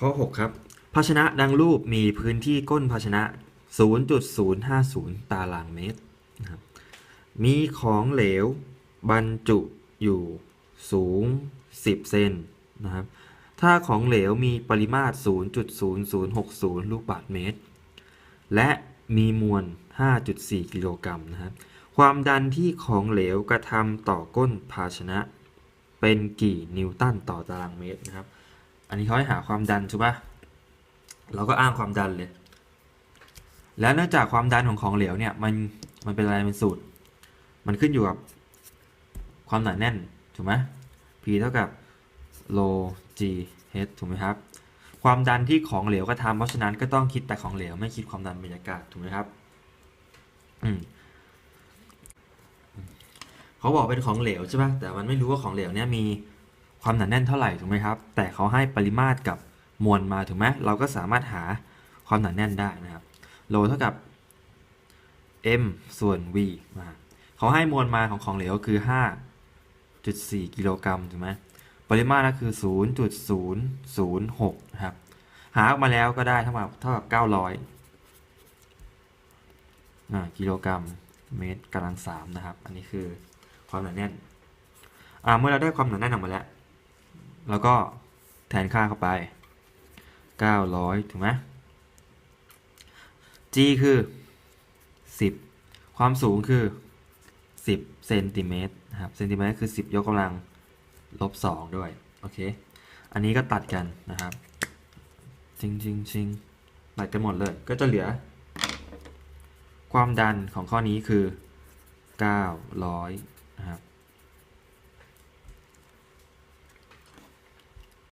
ข้อ 6 ครับ ภาชนะดังรูปมีพื้นที่ก้นภาชนะ 0.050 ตารางเมตรนะครับมีของเหลว บรรจุอยู่สูง 10 เซนนะครับ ถ้าของเหลวมีปริมาตร 0.0060 ลูกบาศก์เมตร และมีมวล 5.4 กิโลกรัมนะครับ ความดันที่ของเหลวกระทำต่อก้นภาชนะ เป็นกี่นิวตันต่อตารางเมตรนะครับ อันนี้เขาให้หาความดันใช่ปะเราก็อ้างความดันเลย แล้วเนื่องจากความดันของของเหลวเนี่ยมันมันเป็นอะไรเป็นสูตร มันขึ้นอยู่กับความหนาแน่นถูกไหม P เท่ากับ rho g h ถูกไหมครับ ความดันที่ของเหลวกระทำเพราะฉะนั้นก็ต้องคิดแต่ของเหลวไม่คิดความดันบรรยากาศถูกไหมครับอืมเขาบอกเป็นของเหลวใช่ปะแต่มันไม่รู้ว่าของเหลวเนี่ยมี ความหนาแน่นเท่าไหร่ถูกไหมครับ แต่เขาให้ปริมาตรกับมวลมาถูกไหมเราก็สามารถหาความหนาแน่นได้นะครับโลเท่ากับ m ส่วน v มาเขาให้มวลมาของของเหลวคือ 5.4 กิโลกรัมถูกไหมปริมาตรก็คือ 0.006นะครับหาออกมาแล้วก็ได้เท่ากับเท่ากับ 900อ่ากิโลกรัมเมตรกำลังสามนะครับ อันนี้คือความหนาแน่นอ่าเมื่อเราได้ความหนาแน่นออกมาแล้ว แล้วก็แทนค่าเข้าไป 900 ถูกไหม g คือ 10 ความสูงคือ 10เซนติเมตรนะครับเซนติเมตรคือ 10 ยกกำลังลบ 2 ด้วย โอเค อันนี้ก็ตัดกันนะครับชิงชิงชิงตัดกันหมดเลย ก็จะเหลือ ความดันของข้อนี้คือ 900 นะครับ